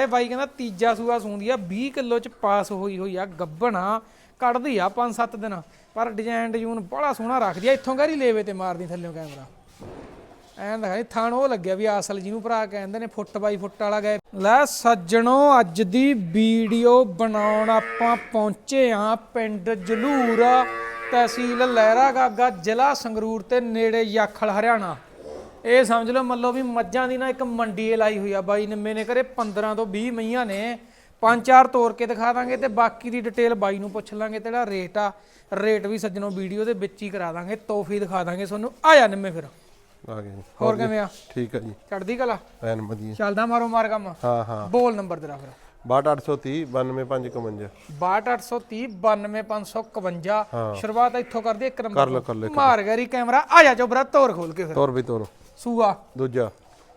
ਇਹ ਬਾਈ ਕਹਿੰਦਾ ਤੀਜਾ ਸੂਆ ਸੂੰਦੀ ਆ 20 ਕਿਲੋ ਚ ਪਾਸ ਹੋਈ ਹੋਈ ਆ, ਗੱਬਣਾ ਕੱਢਦੀ ਆ 5-7 ਦਿਨ। ਪਰ ਡਿਜ਼ਾਈਨ ਡਿਜ਼ੂਨ ਬੜਾ ਸੋਹਣਾ ਰੱਖਦੀ ਆ, ਇੱਥੋਂ ਗਾਰੀ ਲੇਵੇ ਤੇ ਮਾਰਦੀ ਥੱਲੇੋਂ ਕੈਮਰਾ ਐਂ ਦਿਖਾਈ ਥਾਣ ਉਹ ਲੱਗਿਆ ਵੀ ਅਸਲ ਜਿਹਨੂੰ ਭਰਾ ਕਹਿੰਦੇ ਨੇ, ਫੁੱਟ ਬਾਈ ਫੁੱਟ ਵਾਲਾ ਗਏ ਲੈ ਸੱਜਣੋ, ਅੱਜ ਦੀ ਵੀਡੀਓ ਬਣਾਉਣ ਆਪਾਂ ਪਹੁੰਚੇ ਆ ਪਿੰਡ ਜਲੂਰ, ਤਹਿਸੀਲ ਲਹਿਰਾ ਗਾਗਾ ਜ਼ਿਲ੍ਹਾ ਸੰਗਰੂਰ ਤੇ ਨੇੜੇ ਯਾਖਲ, ਹਰਿਆਣਾ। ਇਹ ਸਮਝ ਲਓ ਮੰਨ ਲਓ ਵੀ ਮੱਝਾਂ ਦੀ ਨਾ ਇੱਕ ਮੰਡੀ ਲਾਈ ਹੋਈ ਆ ਬਾਈ ਨਿੰਮੇ ਨੇ ਕਰੇ 15 ਤੋਂ 20 ਮਈਆਂ ਨੇ। ਪੰਜ ਚਾਰ ਤੋੜ ਕੇ ਦਿਖਾ ਦਾਂਗੇ ਤੇ ਬਾਕੀ ਦੀ ਡਿਟੇਲ ਬਾਈ ਨੂੰ ਪੁੱਛ ਲਾਂਗੇ ਤੇ ਜਿਹੜਾ ਰੇਟ ਆ ਰੇਟ ਵੀ ਸੱਜਣੋ ਵੀਡੀਓ ਦੇ ਵਿੱਚ ਹੀ ਕਰਾ ਦਾਂਗੇ ਤੋਹਫੀ ਦਿਖਾ ਦਾਂਗੇ ਤੁਹਾਨੂੰ। ਆ ਜਾ ਨਿੰਮੇ ਫਿਰ। ਆ ਗਏ ਜੀ। ਹੋਰ ਕਿਵੇਂ ਆ? ਠੀਕ ਹੈ ਜੀ। ਚੜਦੀ ਕਲਾ? ਐਨ ਵਧੀਆ। ਚੱਲਦਾ ਮਾਰੋ ਮਾਰ ਕੰਮ। ਹਾਂ ਹਾਂ। ਬੋਲ ਨੰਬਰ ਤੇਰਾ ਫਿਰ। 62830 92551 62830 92551 ਸ਼ੁਰੂਆਤ ਇੱਥੋਂ ਕਰਦੇ ਇੱਕ ਕਰ ਨੰਬਰ ਲਓ ਕਰ ਲਓ ਮਾਰ ਗਰੀ ਕੈਮਰਾ ਆ ਜਾ ਚੋਬਰਾ ਤੋਰ ਖੋਲ ਕੇ ਫਿਰ। ਤੋਰ ਵੀ ਤੋਰ। ਸੂਆ। ਦੂਜਾ।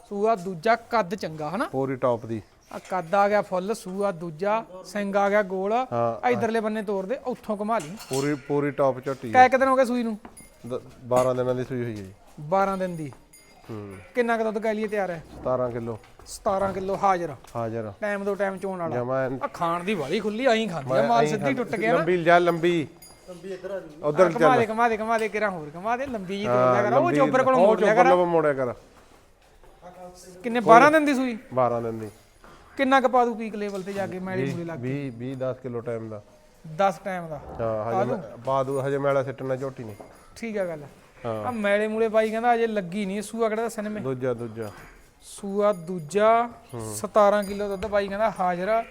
ਸੂਆ ਦੂਜਾ ਕੱਦ ਚੰਗਾ ਹਨਾ? ਪੂਰੀ ਟੌਪ ਦੀ। ਆ ਕੱਦ ਆ ਗਿਆ ਫੁੱਲ ਸੂਆ ਦੂਜਾ ਸਿੰਘ ਆ ਗਿਆ ਗੋਲ। ਹਾਂ। ਇਧਰਲੇ ਬੰਨੇ ਤੋਰ ਦੇ ਉੱਥੋਂ ਘੁਮਾ ਲਈ। ਪੂਰੀ ਪੂਰੀ ਟੌਪ ਝੋਟੀ ਕੈ ਕਿ ਦਿਨ ਹੋ ਗਏ ਸੂਈ ਨੂੰ? ਦ- 12 ਦਿਨਾਂ ਦੀ ਸੂਈ ਹੋਈ ਹੈ ਜੀ। 12 ਦਿਨ ਦੀ। ਹੂੰ। ਕਿੰਨਾ ਕੁ ਦੁੱਧ ਕਹਿ ਲਈਏ ਤਿਆਰ ਹੈ? 17 ਕਿਲੋ। 17 ਕਿਲੋ ਹਾਜ਼ਰ। ਹਾਜ਼ਰ। ਟਾਈਮ ਤੋਂ ਟਾਈਮ ਚੋਣ ਵਾਲਾ। ਆ ਖਾਣ ਦੀ ਵਾਲੀ ਖੁੱਲੀ ਆਈ ਖਾਂਦੀ ਆ ਮਾਲ ਸਿੱਧੀ ਟੁੱਟ ਗਿਆ ਨਾ। ਲੰਬੀ ਜਾ ਲੰਬੀ। ਉਧਰ ਕਮਾ ਦੇ ਕਮਾ ਦੇ ਕਮਾ ਦੇ ਕਿਰਾਂ ਹੋਰ ਕਮਾ ਦੇ ਲੰਬੀ ਜੀ ਤੋੜ ਲਿਆ ਕਰ। ਉਹ ਚੋਬਰ ਕੋਲ ਮੋੜ ਲਿਆ ਕਰ। ਲਵ ਮੋੜਿਆ ਕਰ। ਕਿੰਨੇ 12 ਦਿਨ ਦੀ ਸੂਈ? 12 ਦਿਨ ਦੀ। ਕਿੰਨਾ ਕੁ ਪਾ ਦੂ ਪੀਕ ਲੈਵਲ ਤੇ ਜਾ ਕੇ ਮੈਲੀ ਮੂਲੀ ਲੱਗ 20 20 10 ਕਿਲੋ ਟਾਈਮ ਦਾ। 10 ਟਾਈਮ ਦਾ। ਹਾਂ ਹਜੇ ਮੈਂ- ਪਾ ਦੂ ਹਜੇ ਮੈਲਾ ਸਿੱਟਣਾ ਝੋਟੀ ਨਹੀਂ। ਠੀਕ ਆ ਗੱਲ। ਹਾਂ। ਆ ਮੈਲੇ ਮੂਲੇ ਬਾਈ ਕਹਿੰਦਾ ਅਜੇ ਲੱਗੀ ਨਹੀਂ। ਸੂਆ ਕਿਹੜਾ ਦੱਸਣ ਮੈਂ? ਦੂਜਾ ਦੂਜਾ। ਸੂਆ ਦੂਜਾ 17 ਕਿਲੋ ਦੁੱਧ ਬਾਈ ਕਹਿੰਦਾ ਹਾਜ਼ਰ। ਆ।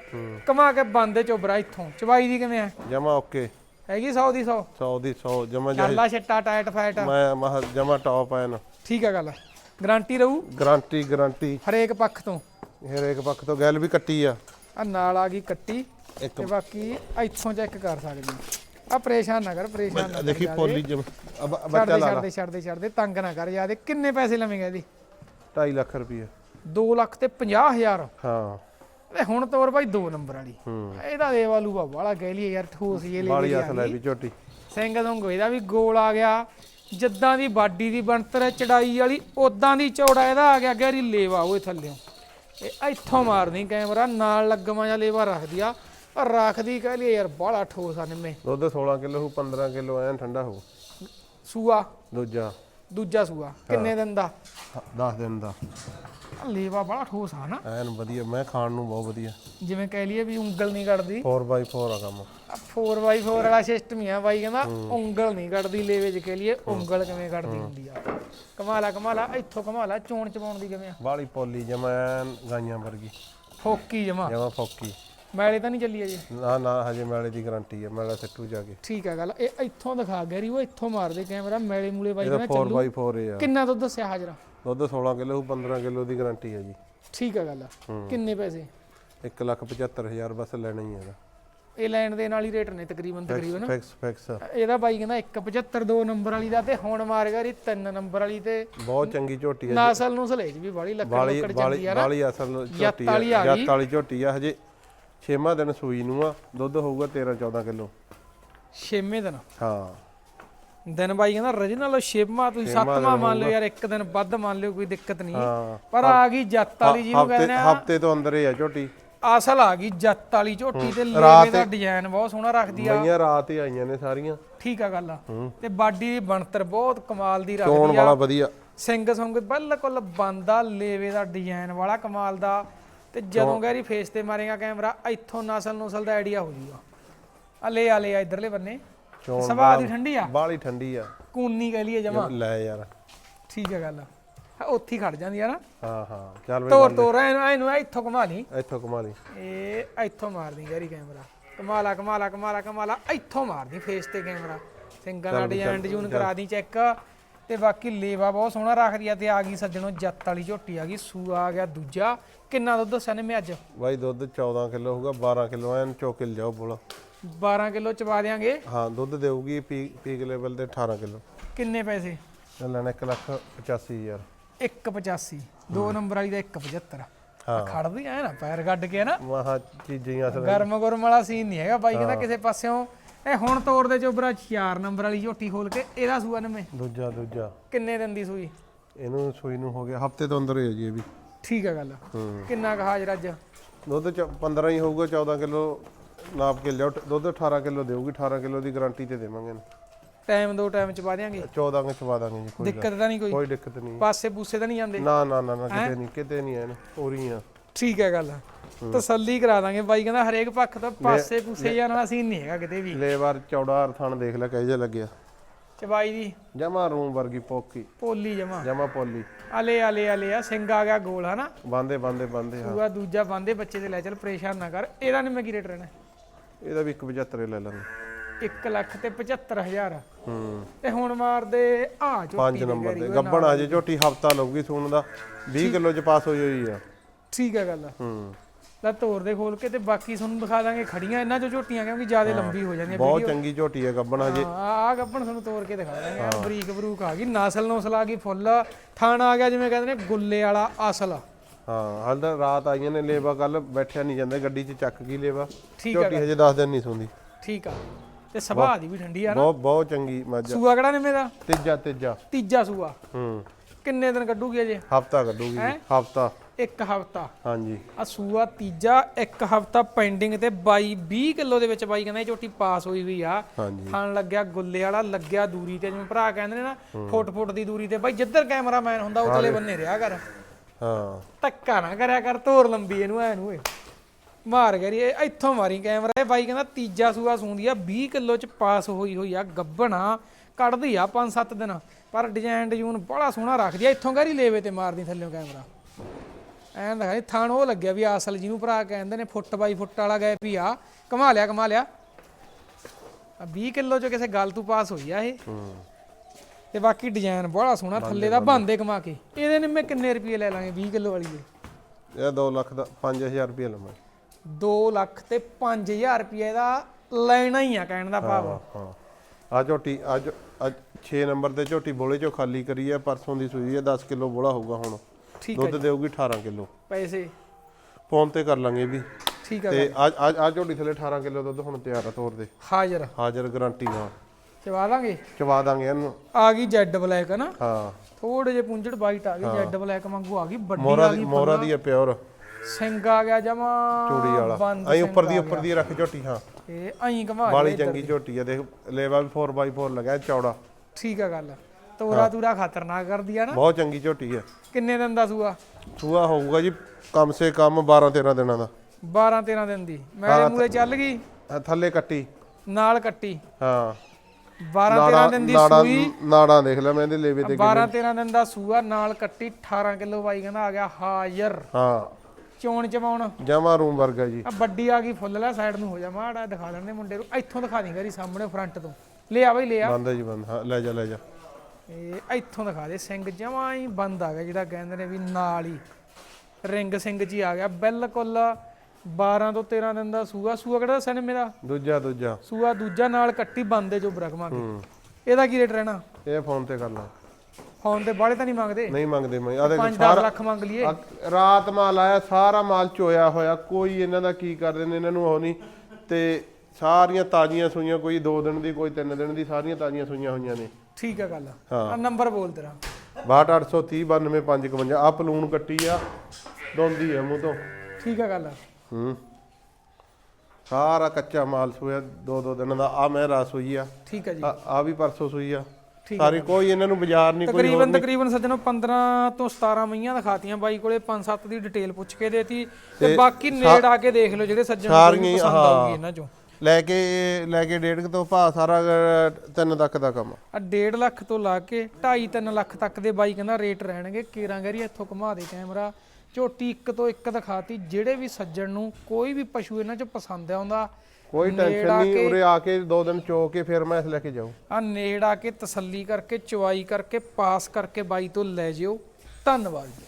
ਕਮਾ ਕੇ ਬੰਦੇ ਚੋਬਰਾ ਇੱਥੋਂ। ਚਵਾਈ ਦੀ ਕਿਵੇਂ ਆ ਜਮਾ ਓਕੇ। ਹੈਗੀ 100 ਦੀ 100 100 ਦੀ 100 ਜਮਾ ਜਾ ਚੱਲਾ ਛੱਟਾ ਟਾਇਟ ਫੈਟ ਮੈਂ ਮਹ ਜਮਾ ਟੌਪ ਐਨ ਠੀਕ ਆ ਗੱਲ। ਗਾਰੰਟੀ ਰਹੂ? Guarantee guarantee. ਹਰੇਕ ਪੱਖ ਤੋਂ। ਹਰ ਇੱਕ ਪੱਖ ਤੋਂ ਗੱਲ ਵੀ ਕੱਟੀ ਆ। ਆ ਨਾਲ ਆ ਗਈ ਕੱਟੀ ਇੱਕ ਤੇ ਬਾਕੀ ਇੱਥੋਂ ਚੈੱਕ ਕਰ ਸਕਦੇ ਆ। ਪਰੇਸ਼ਾਨ ਨਾ ਕਰ ਪਰੇਸ਼ਾਨ ਨਾ ਦੇਖੀ। ਪੋਲੀ ਜਮ ਬੱਚਾ ਲਾ ਛੱਡਦੇ ਛੱਡਦੇ ਛੱਡਦੇ ਤੰਗ ਨਾ ਕਰ ਜਿਆਦੇ। ਕਿੰਨੇ ਪੈਸੇ ਲਵੇਂਗਾ ਇਹਦੀ? 2.5 ਲੱਖ ਰੁਪਏ 2 ਲੱਖ ਤੇ 50000 ਹਾਂ। ਤੇ ਹੁਣ ਤੋਰ ਬਾਈ 2 ਨੰਬਰ ਵਾਲੀ। ਇਹਦਾ ਦੇ ਵਾਲੂ ਬਾ ਵਾਲਾ ਕਹਿ ਲਈਏ ਯਾਰ ਠੋਸ ਇਹ ਲੈ ਲਈ ਅਸਲ ਹੈ ਵੀ ਝੋਟੀ। ਸਿੰਘ ਦੰਗੋ ਇਹਦਾ ਵੀ ਗੋਲ ਆ ਗਿਆ। ਜਿੱਦਾਂ ਦੀ ਬਾਡੀ ਦੀ ਬਣਤਰ ਹੈ ਚੜਾਈ ਵਾਲੀ ਉਦਾਂ ਦੀ ਚੌੜਾ ਇਹਦਾ ਆ ਗਿਆ ਗਹਿਰੀ ਲੇਵਾ ਓਏ ਥੱਲਿਓਂ। ਇਹ ਇੱਥੋਂ ਮਾਰਦੀ ਕੈਮਰਾ ਨਾਲ ਲੱਗਮਾ ਜਾਂ ਲੇਵਾ ਰੱਖਦੀ ਆ। ਪਰ ਰੱਖਦੀ ਕਹਿ ਲਈਏ ਯਾਰ ਬਾਹਲਾ ਠੋਸ ਆ ਨਿੰਮੇ। ਦੁੱਧ 16 ਕਿਲੋ ਹੋ 15 ਕਿਲੋ ਐਨ ਠੰਡਾ ਹੋ ਸੂਆ। ਦੂਜਾ। ਦੂਜਾ ਸੂਆ। ਕਿੰਨੇ ਦਿਨ ਦਾ? 10 ਦਿਨ ਦਾ। ਲੇਵਾ ਬੜਾ ਠੋਸ ਆ ਨਾ। ਐਨ ਵਧੀਆ ਮੈਂ ਖਾਣ ਨੂੰ ਬਹੁਤ ਵਧੀਆ। ਜਿਵੇਂ ਕਹਿ ਲਈਏ ਵੀ ਉਂਗਲ ਨਹੀਂ ਕੱਢਦੀ। 4x4 ਆ ਕੰਮ। 4x4 ਵਾਲਾ ਸਿਸਟਮ ਹੀ ਆ ਬਾਈ ਕਹਿੰਦਾ ਉਂਗਲ ਨਹੀਂ ਕੱਢਦੀ ਲੇਵੇ ਚ ਕਹਿ ਲਈਏ ਉਂਗਲ ਕਿਵੇਂ ਕੱਢਦੀ ਹੁੰਦੀ ਆ। ਕਮਾਲਾ ਕਮਾਲਾ ਇੱਥੋਂ ਕਮਾਲਾ ਚੋਣ ਚਪਾਉਣ ਦੀ ਕਿਵੇਂ ਆ। ਬਾਲੀ ਪੋਲੀ ਜਮਾ ਐਨ ਗਾਈਆਂ ਵਰਗੀ। ਫੋਕੀ ਜਮਾ। ਜਮਾ ਫੋਕੀ। ਮੈਲੇ ਤਾਂ ਨਹੀਂ ਚੱਲੀ ਅਜੇ? ਨਾ ਨਾ ਹਜੇ ਮੈਲੇ ਦੀ ਗਾਰੰਟੀ ਹੈ ਮੈਲਾ ਸਿੱਟੂ ਜਾ ਕੇ। ਠੀਕ ਆ ਗੱਲ ਇਹ ਇੱਥੋਂ ਦਿਖਾ ਗੈਰੀ ਉਹ ਇੱਥੋਂ ਮਾਰਦੇ ਕੈਮਰਾ ਮੈਲੇ ਮੂਲੇ ਬਾਈ ਇਹਦਾ ਕਹਿੰਦਾ ਚੱਲੂ। 4x4 ਇਹ ਆ। ਕਿੰਨਾ ਦੁੱਧ ਦੱਸਿਆ ਹਾਜ਼ਰਾ? ਦੁੱਧ 16 ਕਿਲੋ ਹੋ 15 ਕਿਲੋ ਦੀ ਗਾਰੰਟੀ ਹੈ ਜੀ। ਠੀਕ ਆ ਗੱਲ ਕਿੰਨੇ ਪੈਸੇ? 175000 ਬਸ ਲੈਣਾ ਹੀ ਹੈਗਾ ਇਹ ਲੈਣ ਦੇ ਨਾਲ ਹੀ ਰੇਟ ਨੇ ਤਕਰੀਬਨ ਤਕਰੀਬਨ। ਫਿਕਸ ਫਿਕਸ ਇਹਦਾ ਬਾਈ ਕਹਿੰਦਾ 175 ਦੋ ਨੰਬਰ ਵਾਲੀ ਦਾ ਤੇ ਹੁਣ ਮਾਰ ਗੈਰੀ ਤਿੰਨ ਨੰਬਰ ਵਾਲੀ ਤੇ ਬਹੁਤ ਚੰਗੀ ਝੋਟੀ ਹੈ ਨਾਸਲ ਨੂੰ ਸਲੇਜ ਵੀ ਲੱਕੜ ਬਾਲੀ ਲੱਕੜ ਬਾਲੀ ਜਾਂਦੀ ਆ ਬਾਲੀ ਅਸਲ ਝੋਟੀ ਆ। ਜੱਤ ਵਾਲੀ ਝੋਟੀ ਆ ਹਜੇ। 6ਵਾਂ ਦਿਨ ਸੂਈ ਨੂੰ ਆ। ਦੁੱਧ ਹੋਊਗਾ 13 14 ਕਿਲੋ। ਛੇਵੇਂ ਦਿਨ। ਹਾਂ। ਦਿਨ ਬਾਈ ਕਹਿੰਦਾ origignal ਛੇਵਾਂ ਤੁਸੀਂ ਸੱਤਵਾਂ ਮੰਨ ਲਿਓ ਯਾਰ ਇੱਕ ਦਿਨ ਵੱਧ ਮੰਨ ਲਿਓ ਕੋਈ ਦਿੱਕਤ ਨਹੀਂ। ਪਰ ਆ ਗਈ ਜੱਤ ਵਾਲੀ ਜਿਹਨੂੰ ਕਹਿੰਦੇ ਆ। ਹਫ਼ਤੇ ਤੋਂ ਅੰਦਰ ਹੀ ਆ ਝੋਟੀ। ਅਸਲ ਆ ਗਈ ਜੱਤ ਵਾਲੀ ਝੋਟੀ ਤੇ ਲੇਵੇ ਦਾ ਡਿਜ਼ਾਈਨ ਬਹੁਤ ਸੋਹਣਾ ਰੱਖਦੀ ਆ। ਮਈਆਂ ਰਾਤ ਹੀ ਆਈਆਂ ਨੇ ਸਾਰੀਆਂ। ਠੀਕ ਆ ਗੱਲ ਆ। ਤੇ ਬਾਡੀ ਦੀ ਬਣਤਰ ਬਹੁਤ ਕਮਾਲ ਦੀ ਚੋਣ ਰੱਖਦੀ ਆ। ਵਾਲਾ ਵਧੀਆ। ਸਿੰਘ ਸੰਗ ਬਿਲਕੁਲ ਬੰਦਾ ਲੇਵੇ ਦਾ ਡਿਜ਼ਾਈਨ ਵਾਲਾ ਕਮਾਲ ਦਾ। ਤੇ ਜਦੋਂ ਗੈਰੀ ਫੇਸ ਤੇ ਮਾਰੇਗਾ ਕੈਮਰਾ ਇੱਥੋਂ ਨਸਲ ਨੁਸਲ ਦਾ ਆਈਡੀਆ ਹੋ ਆ ਲੈ ਆ ਲੈ ਆ ਇਧਰਲੇ ਬੰਨੇ। ਚੋਣ ਸਵਾਦ ਦੀ ਠੰਡੀ ਆ। ਬਾਲੀ ਠੰਡੀ ਆ। ਕੂਨੀ ਕਹਿ ਲਈਏ ਜਮਾ। ਲੈ ਯਾਰ। ਠੀਕ ਆ ਗੱਲ। ਹਾਂ, ਉੱਥੇ ਹੀ ਖੜ ਜਾਂਦੀ ਆ ਨਾ। ਹਾਂ ਹਾਂ। ਚੱਲ ਬਈ ਤੋਰ ਤੋਰ ਇਹਨੂੰ ਇਹਨੂੰ ਇੱਥੋਂ ਘੁਮਾ ਲਈ। ਇੱਥੋਂ ਕਮਾ ਲਈ। ਇਹ ਇੱਥੋਂ ਮਾਰਦੀ ਗੈਰੀ ਕੈਮਰਾ। ਕਮਾਲਾ ਕਮਾਲਾ ਕਮਾਲਾ ਕਮਾਲਾ। ਇੱਥੋਂ ਮਾਰਦੀ ਫੇਸ ਤੇ ਕੈਮਰਾ। ਸਿੰਗਲ ਦਾ ਡਿਜ਼ਾਈਨ ਡਿਜ਼ੂਨ ਕਰਾ ਦੀ ਚੈੱਕ ਤੇ ਬਾਕੀ ਲੇਵਾ ਬਹੁਤ ਸੋਹਣਾ ਰੱਖਦੀ ਆ ਤੇ ਆ ਗਈ ਸੱਜਣੋ ਜੱਤ ਵਾਲੀ ਝੋਟੀ ਆ ਗਈ ਸੂਆ ਆ ਗਿਆ ਦੂਜਾ। ਕਿੰਨਾ ਦੁੱਧ ਦੱਸਿਆ ਨੇ ਮੈਂ ਅੱਜ? ਬਾਈ ਦੁੱਧ 14 ਕਿਲੋ ਹੋਊਗਾ 12 ਕਿਲੋ ਐਨ ਚੋਕਿਲ ਜਾਓ ਬੋਲਾ। 12 ਕਿਲੋ ਚਵਾ ਦਿਆਂਗੇ। ਹਾਂ ਦੁੱਧ ਦੇਊਗੀ ਪੀ ਪੀਕ ਲੈਵਲ ਤੇ 18 ਕਿਲੋ। ਕਿੰਨੇ ਪੈਸੇ? ਲੈਣਾ 1 ਲੱਖ 85000 185 ਦੋ ਨੰਬਰ ਵਾਲੀ ਦਾ 175 ਹਾਂ। ਖੜਦੀ ਐ ਨਾ ਪੈਰ ਗੱਡ ਕੇ ਨਾ। ਮਹਾ ਚੀਜ਼ਾਂ ਹੀ ਅਸਲ ਗਰਮ ਗਰਮ ਵਾਲਾ ਸੀਨ ਨਹੀਂ ਹੈਗਾ ਬਾਈ ਕਹਿੰਦਾ ਕਿਸੇ ਪਾਸਿਓਂ। ਇਹ ਹੁਣ ਤੋੜ ਦੇ ਚੋਬਰਾ 4 ਨੰਬਰ ਵਾਲੀ ਝੋਟੀ ਖੋਲ ਕੇ ਇਹਦਾ ਸੂਆ ਨਵੇਂ ਦੂਜਾ ਦੂਜਾ। ਕਿੰਨੇ ਦਿਨ ਦੀ ਸੂਈ? ਇਹਨੂੰ ਸੂਈ ਨੂੰ ਹੋ ਗਿਆ ਹਫ਼ਤੇ ਤੋਂ ਅੰਦਰ ਹੀ ਹੈ ਜੀ ਇਹ ਵੀ। ਠੀਕ ਆ ਗੱਲ। ਹੂੰ। ਕਿੰਨਾ ਕੁ ਹਾਜ਼ਰ ਅੱਜ? ਦੁੱਧ ਚ 15 ਹੀ ਹੋਊਗਾ 14 ਕਿਲੋ ਨਾਪ ਕੇ ਲਿਆਓ ਦੁੱਧ 18 ਕਿਲੋ ਦੇਊਗੀ 18 ਕਿਲੋ ਦੀ ਗਾਰੰਟੀ ਤੇ ਦੇਵਾਂਗੇ ਟਾਈਮ ਦੋ ਟਾਈਮ ਚ ਪਾ ਦਿਆਂਗੇ? 14 ਕੇ ਚਵਾ ਦਾਂਗੇ ਜੀ ਕੋਈ ਗੱਲ- ਦਿੱਕਤ ਤਾਂ ਨਹੀਂ ਕੋਈ? ਕੋਈ ਦਿੱਕਤ ਨਹੀਂ। ਪਾਸੇ ਪੂਸੇ ਤਾਂ ਨਹੀਂ ਜਾਂਦੇ? ਨਾ ਨਾ ਨਾ ਨਾ ਕਿਤੇ ਨਹੀਂ ਕਿਤੇ ਨਹੀਂ ਐਨ ਪੂਰੀ ਆ। ਠੀਕ ਹੈ ਗੱਲ ਤਸੱਲੀ ਕਰਾ ਦਾਂਗੇ। ਬਾਈ ਕਹਿੰਦਾ ਹਰੇਕ ਪੱਖ ਤੋਂ ਪਾਸੇ ਪੂਸੇ ਜਾਣਾ ਅਸੀਂ ਨਹੀਂ ਹੈਗਾ ਕਿਤੇ ਵੀ। ਲੇਵਾਰ ਚੌੜਾ ਥਣ ਦੇਖ ਲੈ ਕਹੇ ਜਿਹਾ ਲੱਗਿਆ। ਚਬਾਈ ਦੀ। ਜਮਾ ਰੂਮ ਵਰਗੀ ਪੋਕੀ। ਪੋਲੀ ਜਮਾ। ਜਮਾ ਪੋਲੀ। ਆਲੇ ਆਲੇ ਆਲੇ ਆ ਸਿੰਘ ਆ ਗਿਆ ਗੋਲ ਹਨਾ? ਬਾਂਦੇ ਬਾਂਦੇ ਬਾਂਦੇ ਹਾਂ। ਦੂਆ ਦੂਜਾ ਬੰਦੇ ਬੱਚੇ ਦੇ ਲੈ ਚੱਲ ਪਰੇਸ਼ਾਨ ਨਾ ਕਰ। ਇਹਦਾ ਨਹੀਂ ਮੈਂ ਕੀ ਰੇਟ ਰਹਿਣਾ। ਇਹਦਾ ਵੀ 175 ਲੈ ਲਾਂਗੇ। 1 ਲੱਖ ਤੇ 75000 ਹੂੰ। ਤੇ ਹੁਣ ਮਾਰਦੇ ਆ ਝੋਟੀ ਪੰਜ ਨੰਬਰ ਦੇ ਗੱਬਣ ਅਜੇ ਝੋਟੀ ਹਫਤਾ ਲਊਗੀ ਸੂਣ ਦਾ। 20 ਕਿਲੋ ਚ ਪਾਸ ਹੋਈ ਹੋਈ ਆ। ਠੀਕ ਹੈ ਗੱਲ ਹੂੰ। ਲੈ ਤੋਰ ਦੇ ਖੋਲ ਕੇ ਤੇ ਬਾਕੀ ਤੁਹਾਨੂੰ ਦਿਖਾ ਦਾਂਗੇ ਖੜੀਆਂ ਇਹਨਾਂ ਚੋਂ ਝੋਟੀਆਂ ਕਿਉਂਕਿ ਜ਼ਿਆਦਾ ਲੰਬੀ ਹੋ ਜਾਂਦੀਆਂ ਬਹੁਤ ਚੰਗੀ ਝੋਟੀ ਹੈ ਗੱਬਣ ਹਜੇ ਆ ਗੱਪਣ ਤੁਹਾਨੂੰ ਤੋੜ ਕੇ ਦਿਖਾ ਦਾਂਗੇ। ਬਰੀਕ ਬਰੂਕ ਆ ਗਈ। ਨਸਲ ਨਸਲ ਆ ਗਈ ਫੁੱਲ। ਥਾਣ ਆ ਗਿਆ ਜਿਵੇਂ ਕਹਿੰਦੇ ਨੇ ਗੁੱਲੇ ਵਾਲਾ ਅਸਲ ਹਾਂ ਹਾਲ ਤਾਂ ਰਾਤ ਆਈਆਂ ਨੇ ਲੇਵਾ ਕੱਲ ਬੈਠਿਆ ਨਹੀਂ ਜਾਂਦਾ ਗੱਡੀ 'ਚ ਚੱਕ ਗਈ ਲੇਵਾ। ਠੀਕ ਹੈ ਝੋਟੀ ਹਜੇ 10 ਦਿਨ ਨਹੀਂ ਸੌਂਦੀ। ਠੀਕ ਆ। ਤੇ ਸੁਭਾਅ ਦੀ ਵੀ ਠੰਡੀ ਆ ਨਾ। ਬਹੁਤ ਬਹੁਤ ਚੰਗੀ ਮੱਝ ਆ। ਸੂਆ ਕਿਹੜਾ ਨੇ ਮੇਰਾ? ਤੀਜਾ ਤੀਜਾ। ਤੀਜਾ ਸੂਆ। ਹੂੰ। ਕਿੰਨੇ ਦਿਨ ਕੱਢੂਗੀ ਅਜੇ? ਹਫਤਾ ਕੱਢੂਗੀ ਹਫਤਾ। ਇੱਕ ਹਫਤਾ। ਹਾਂਜੀ। ਆ ਸੂਆ ਤੀਜਾ ਇੱਕ ਹਫਤਾ ਪੈਂਡਿੰਗ ਤੇ 22 20 ਕਿਲੋ ਦੇ ਵਿੱਚ ਬਾਈ ਕਹਿੰਦਾ ਇਹ ਝੋਟੀ ਪਾਸ ਹੋਈ ਹੋਈ ਆ। ਹਾਂਜੀ। ਖਾਣ ਲੱਗਿਆ ਗੁੱਲੇ ਵਾਲਾ ਲੱਗਿਆ ਦੂਰੀ ਤੇ ਜਿਵੇਂ ਭਰਾ ਕਹਿੰਦੇ ਨੇ ਨਾ ਫੁੱਟ ਫੁੱਟ ਦੀ ਦੂਰੀ ਤੇ। ਬਾਈ ਜਿੱਧਰ ਕੈਮਰਾਮੈਨ ਹੁੰਦਾ ਉਤਲੇ ਬੰਨੇ ਰਿਹਾ ਕਰ। ਹਾਂ। ਧੱਕਾ ਨਾ ਕਰਿਆ ਕਰ ਤੋਰ ਲੰਬੀ ਇਹਨੂੰ ਐ ਨੂੰ ਏ ਮਾਰ ਗਰੀ ਇਹ ਇੱਥੋਂ ਮਾਰੀ ਕੈਮਰਾ ਇਹ ਬਾਈ ਕਹਿੰਦਾ ਤੀਜਾ ਸੂਆ ਸੂੰਦੀ ਆ 20 ਕਿਲੋ ਚ ਪਾਸ ਹੋਈ ਹੋਈ ਆ ਗੱਬਣਾ। ਕੱਢਦੀ ਆ 5-7 ਦਿਨ ਪਰ ਡਿਜ਼ਾਈਨ ਡਿਜ਼ੂਨ ਬੜਾ ਸੋਹਣਾ ਰੱਖਦੀ ਆ ਇੱਥੋਂ ਗਰੀ ਲੇਵੇ ਤੇ ਮਾਰਦੀ ਥੱਲੇ ਕੈਮਰਾ। ਐਂ ਦਿਖਾਈ ਥਾਣ ਉਹ ਲੱਗਿਆ ਵੀ ਅਸਲ ਜਿਹਨੂੰ ਭਰਾ ਕਹਿੰਦੇ ਨੇ ਫੁੱਟ ਬਾਈ ਫੁੱਟ ਵਾਲਾ ਗਏ ਵੀ ਆ। ਕਮਾ ਲਿਆ ਕਮਾ ਲਿਆ। ਆ 20 ਕਿਲੋ ਚ ਕਿਸੇ ਗੱਲ ਤੋਂ ਪਾਸ ਹੋਈ ਆ ਇਹ। ਹੂੰ। ਤੇ ਬਾਕੀ ਡਿਜ਼ਾਈਨ ਬੜਾ ਸੋਹਣਾ ਥੱਲੇ ਦਾ ਬੰਦੇ। ਕਮਾ ਕੇ। ਇਹਦੇ ਨੇ ਮੈਂ ਕਿੰਨੇ ਰੁਪਏ ਲੈ ਲਾਂਗੇ 20 ਕਿਲੋ ਵਾਲੀ ਇਹ। 2 ਲੱਖ ਦਾ 5000 ਰੁਪਏ ਲਵਾਂ। 2 ਲੱਖ ਤੇ 5000 ਰੁਪਏ ਦਾ ਲੈਣਾ ਹੀ ਆ ਕਹਿਣ ਦਾ ਭਾਵ। ਹਾਂ। ਆ ਝੋਟੀ ਅੱਜ ਅੱਜ 6 ਨੰਬਰ ਤੇ ਝੋਟੀ ਬੋਲੇ ਚੋਂ ਖਾਲੀ ਕਰੀ ਹੈ ਪਰਸੋਂ ਦੀ ਸੂਈ ਹੈ 10 ਕਿਲੋ ਬੋਲਾ ਹੋਊਗਾ ਹੁਣ। ਠੀਕ ਹੈ ਦੁੱਧ ਦੇਊਗੀ 18 ਕਿਲੋ। ਪੈਸੇ। ਫੋਨ ਤੇ ਕਰ ਲਾਂਗੇ ਵੀ। ਠੀਕ ਹੈ ਤੇ ਅੱਜ ਅੱਜ ਝੋਟੀ ਥੱਲੇ 18 ਕਿਲੋ ਦੁੱਧ ਹੁਣ ਤਿਆਰ ਆ ਤੋਰ ਦੇ। ਹਾਜ਼ਰ। ਹਾਜ਼ਰ ਗਾਰੰਟੀ ਨਾਲ। ਚਵਾ ਲਾਂਗੇ ਚਵਾ ਦਾਂਗੇ ਇਹਨੂੰ। ਆ ਗਈ ਜੈਡ ਬਲੈਕ ਨਾ? ਹਾਂ। ਥੋੜੇ ਜੇ ਪੁੰਜੜ ਵਾਈਟ ਆ ਗਈ ਜੈਡ ਬਲੈਕ ਵਾਂਗੂ ਆ ਗਈ ਵੱਡੀ ਮੋਰਾ ਆ ਦੀ ਗਈ ਮੋਰਾ ਦੀ ਹੈ ਪਿਓਰ। ਸਿੰਘ ਆ ਗਿਆ ਜਮਾ ਚੂੜੀ ਵਾਲਾ। ਬੰਦ ਐਂ ਉੱਪਰ ਦੀ ਉੱਪਰ ਦੀ ਰੱਖ ਝੋਟੀ ਹਾਂ। ਇਹ ਐਂ ਘਮਾ ਬਾਲੀ ਚੰਗੀ ਝੋਟੀ ਹੈ ਦੇਖ ਲੇਵਾ ਵੀ 4x4 ਲਗਾ ਚੌੜਾ। ਠੀਕ ਆ ਗੱਲ। ਤੋਰਾ ਤੂਰਾ ਖਤਰਨਾਕ ਕਰਦੀ ਆ ਨਾ। ਬਹੁਤ ਚੰਗੀ ਝੋਟੀ ਹੈ ਕਿੰਨੇ ਦਿਨ ਦਾ ਸੂਆ? ਸੂਆ ਹੋਊਗਾ ਜੀ ਕਮ ਸੇ ਕਮ 12 13 ਦਿਨਾਂ ਦਾ। 12 13 ਦਿਨ ਦੀ। ਮੇਰੇ ਮੂਲੇ ਚੱਲ ਗਈ। ਆਹ ਥੱਲੇ ਕੱਟੀ। ਨਾਲ ਕੱਟੀ। ਹਾਂ। 12 13 ਦਿਨ ਦੀ ਨਾੜਾ ਸੂਈ। ਨਾੜਾ ਦੇਖ ਲੈ ਮੈਂ ਇਹਦੇ ਲੇਵੇ ਤੇ 12 13 ਦਿਨ ਦਾ ਸੂਆ ਨਾਲ ਕੱਟੀ 18 ਕਿਲੋ ਬਾਈ ਕਹਿੰਦਾ ਆ ਗਿਆ ਹਾਜ਼ਰ। ਹਾਂ। ਚੋਣ ਚਵਾਉਣ ਜਮਾ ਰੂਮ ਵਰਗਾ ਜੀ। ਆ ਵੱਡੀ ਆ ਗਈ ਫੁੱਲ ਲੈ ਸਾਈਡ ਨੂੰ ਹੋ ਜਾ ਮਾੜਾ ਦਿਖਾ ਲੈਣੇ ਮੁੰਡੇ ਨੂੰ। ਇੱਥੋਂ ਦਿਖਾ ਦੀ ਗਰੀ ਸਾਹਮਣੇ ਫਰੰਟ ਤੋਂ। ਲੈ ਆ ਬਈ ਲੈ ਆ। ਬੰਦ ਹੈ ਜੀ ਬੰਦ। ਹਾਂ ਲੈ ਜਾ ਲੈ ਜਾ। ਇਹ ਇੱਥੋਂ ਦਿਖਾ ਦੇ ਸਿੰਘ ਜਮਾਂ ਹੀ ਬੰਦ ਆ ਗਿਆ ਜਿਹੜਾ ਕਹਿੰਦੇ ਨੇ ਵੀ ਨਾਲ ਹੀ। ਰਿੰਗ ਸਿੰਘ ਜੀ ਆ ਗਿਆ ਬਿਲਕੁਲ 12 ਤੋਂ 13 ਦਿਨ ਦਾ ਸੂਆ। ਸੂਆ ਕਿਹੜਾ ਦੱਸਿਆ ਨੇ ਮੇਰਾ? ਦੂਜਾ ਦੂਜਾ। ਸੂਆ ਦੂਜਾ ਨਾਲ ਕੱਟੀ ਬੰਦੇ ਜੋ ਬਰਗਮਾ ਕੇ। ਹੂੰ। ਇਹਦਾ ਕੀ ਰੇਟ ਰਹਿਣਾ? ਇਹ ਫੋਨ ਤੇ ਕਰ ਲਾ ਫੋਨ ਤੇ ਬਾਲੇ ਤਾਂ ਨਹੀਂ ਮੰਗਦੇ? ਨਹੀਂ ਮੰਗਦੇ ਮੈਂ। ਆ ਦੇਖ 5-10 ਲੱਖ ਮੰਗ ਲਈਏ। ਰਾਤ ਮਾਲ ਆਇਆ ਸਾਰਾ ਮਾਲ ਚੋਇਆ ਹੋਇਆ। ਕੋਈ ਇਹਨਾਂ ਦਾ ਕੀ ਕਰਦੇ ਨੇ? ਇਹਨਾਂ ਨੂੰ ਉਹ ਨਹੀਂ। ਤੇ ਸਾਰੀਆਂ ਤਾਜ਼ੀਆਂ ਸੂਈਆਂ ਕੋਈ 2 ਦਿਨ ਦੀ ਕੋਈ 3 ਦਿਨ ਦੀ ਸਾਰੀਆਂ ਤਾਜ਼ੀਆਂ ਸੂਈਆਂ ਹੋਈਆਂ ਨੇ। ਠੀਕ ਆ ਗੱਲ ਹਾਂ। ਆ ਨੰਬਰ ਬੋਲ ਤੇਰਾ। 62830 92555 ਆ ਪਲੂਨ ਕੱਟੀ ਆ। ਦੋਂਦੀ ਹੈ ਮੂੰਹ ਤੋਂ। ਠੀਕ ਆ ਗੱਲ ਹੂੰ। ਸਾਰਾ ਕੱਚਾ ਮਾਲ ਸੋਇਆ ਦੋ ਦੋ ਦਿਨ ਦਾ। ਆ ਮੈਂ ਰਸ ਹੋਈ ਆ। ਠੀਕ ਆ ਜੀ। ਆ ਆ ਵੀ ਪਰਸੋਂ ਸੂਈ ਆ। ਠੀਕ ਸਾਰੀ ਕੋਈ ਇਹਨਾਂ ਨੂੰ ਬਾਜ਼ਾਰ ਨਹੀਂ ਕੋਈ ਤਕਰੀਬਨ ਤਕਰੀਬਨ ਸੱਜਣੋ 15 ਤੋਂ 17 ਮਈਆਂ ਦਿਖਾਤੀਆਂ। ਬਾਈ ਕੋਲੇ 5-7 ਦੀ ਡਿਟੇਲ ਪੁੱਛ ਕੇ ਦੇਤੀ। ਤੇ ਬਾਕੀ ਨੇੜ ਆ ਕੇ ਦੇਖ ਲਓ ਜਿਹੜੇ ਸੱਜਣ ਨੂੰ ਸਾਰੀਆਂ ਹੀ, ਪਸੰਦ ਆਊਗੀ ਇਹਨਾਂ ਚੋਂ। ਲੈ ਕੇ ਲੈ ਕੇ ਡੇਢ ਕੁ ਤੋਂ ਭਾ ਸਾਰਾ ਅਹ, ਤਿੰਨ ਤੱਕ ਦਾ ਕੰਮ ਆ। 1.5 ਲੱਖ ਤੋਂ ਲਾ ਕੇ 2.5-3 ਲੱਖ ਤੱਕ ਦੇ ਬਾਈ ਕਹਿੰਦਾ ਰੇਟ ਰਹਿਣਗੇ। ਕੇਰਾਂਗਰੀ ਇੱਥੋਂ ਘੁਮਾ ਦੇ ਕੈਮਰਾ। ਝੋਟੀ ਇੱਕ ਤੋਂ ਇੱਕ ਦਿਖਾਤੀ ਜਿਹੜੇ ਵੀ ਸੱਜਣ ਨੂੰ ਕੋਈ ਵੀ ਪਸ਼ੂ ਇਹਨਾਂ ਚੋਂ ਪਸੰਦ ਆਉਂਦਾ ਕੋਈ ਟੈਨਸ਼ਨ ਨਹੀਂ ਉਰੇ ਆ ਕੇ ਦੋ ਦਿਨ ਚੋ ਕੇ ਫਿਰ ਮੈਂ ਇਸ ਲੈ ਕੇ ਜਾਊਂ। ਆ ਨੇੜ ਆ ਕੇ ਤਸੱਲੀ ਕਰਕੇ ਚੁਆਈ ਕਰਕੇ ਪਾਸ ਕਰਕੇ ਬਾਈ ਤੋਂ ਲੈ ਜਿਓ। ਧੰਨਵਾਦ ਜੀ।